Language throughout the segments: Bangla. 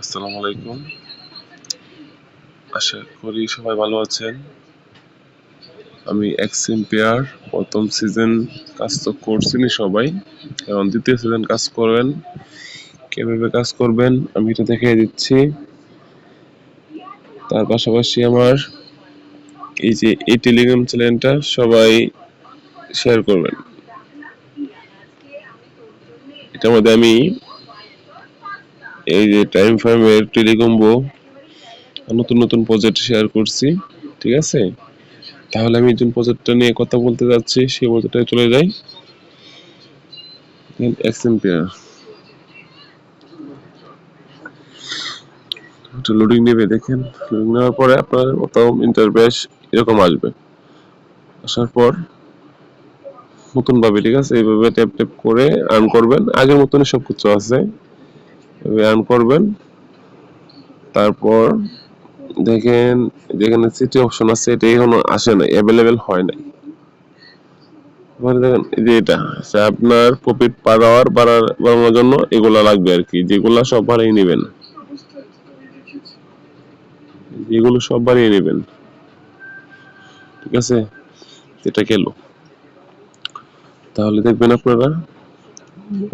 আসসালামু আলাইকুম। আশা করি সবাই ভালো আছেন। আমি এম্পিয়ার প্রথম সিজন কাজ তো সবাই। দ্বিতীয় সিজন কাজ করবেন। কাজ করবেন আমি এটা দেখিয়ে দিচ্ছি। তার পাশাপাশি আমার এই যে এই টেলিগ্রাম চ্যানেলটা সবাই শেয়ার করবেন। এটার মধ্যে আমি এই যে টাইম ফার্মের টেলিকম্বো নতুন নতুন প্রজেক্ট শেয়ার করছি, ঠিক আছে? তাহলে আমি যে প্রজেক্টটা নিয়ে কথা বলতে যাচ্ছি, সেই প্রজেক্টে চলে যাই। এক্সএমপিআর লোডিং নেবে, দেখেন। লোডিং নেওয়ার পরে আপনার প্রথম ইন্টারফেস এরকম আসবে। আসার পর নতুন ভাবে ঠিক আছে? এইভাবে ট্যাপ ট্যাপ করে আর্ন করবেন। আগের মতনই সব কিছু আছে। আর্ন করবেন। তারপর দেখেন যেখানে সিটি অপশন আছে এটা এখনও আসে নাই অ্যাভেলেবেল হয় নাই। দেখেন যে এটা আচ্ছা, আপনার প্রফিট পার আওয়ার বাড়ানোর জন্য এগুলা লাগবে আর কি যেগুলা সব বাড়িয়ে নেবেন। এগুলো সব বাড়িয়ে নেবেন। ঠিক আছে? এটা গেল তাহলে দেখবেন আপনারা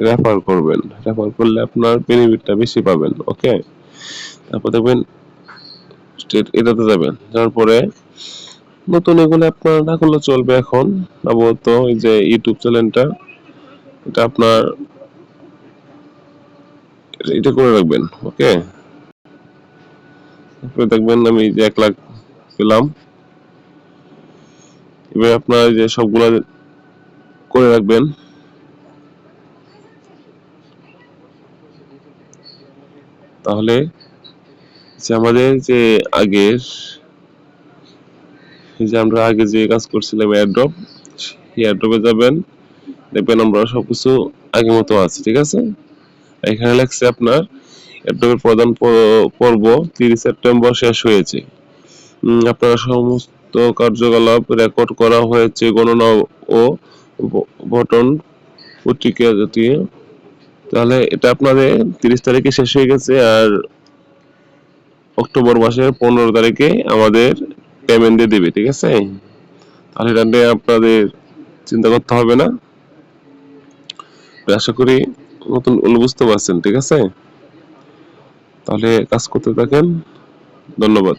রেফার করবেন। রেফার করলে আপনার বেনিফিটটা বেশি পাবেন ওকে তারপর দেখবেন স্টেট এটাতে যাবেন। যাওয়ার পরে নতুন এগুলো আপনার না করলে চলবে এখন, আপাতত এই যে ইউটিউব চ্যানেলটা এটা আপনার এটা করে রাখবেন ওকে দেখবেন আমি যে এক লাখ পেলাম। এবার আপনার যে সবগুলা করে রাখবেন। তাহলে যে আমাদের যে আগের যে আমরা আগে যে কাজ করছিলাম এয়ারড্রপ সেই এয়ারড্রপে যাবেন, দেখবেন আমরা সবকিছু আগের মতো আছে, ঠিক আছে? এখানে লেখছে আপনার এয়ারড্রপের প্রধান পর্ব তিরিশ সেপ্টেম্বর শেষ হয়েছে। আপনারা সমস্ত কার্যকলাপ রেকর্ড করা হয়েছে, গণনা ও বটন পত্রিকা জাতীয় তাহলে এটা আপনাদের তিরিশ তারিখে শেষ হয়ে গেছে আর অক্টোবর মাসের পনেরো তারিখে আমাদের পেমেন্ট দিয়ে দিবে, ঠিক আছে? তাহলে এটা নিয়ে আপনাদের চিন্তা করতে হবে না। আশা করি নতুন বুঝতে পারছেন, ঠিক আছে? তাহলে কাজ করতে থাকেন। ধন্যবাদ।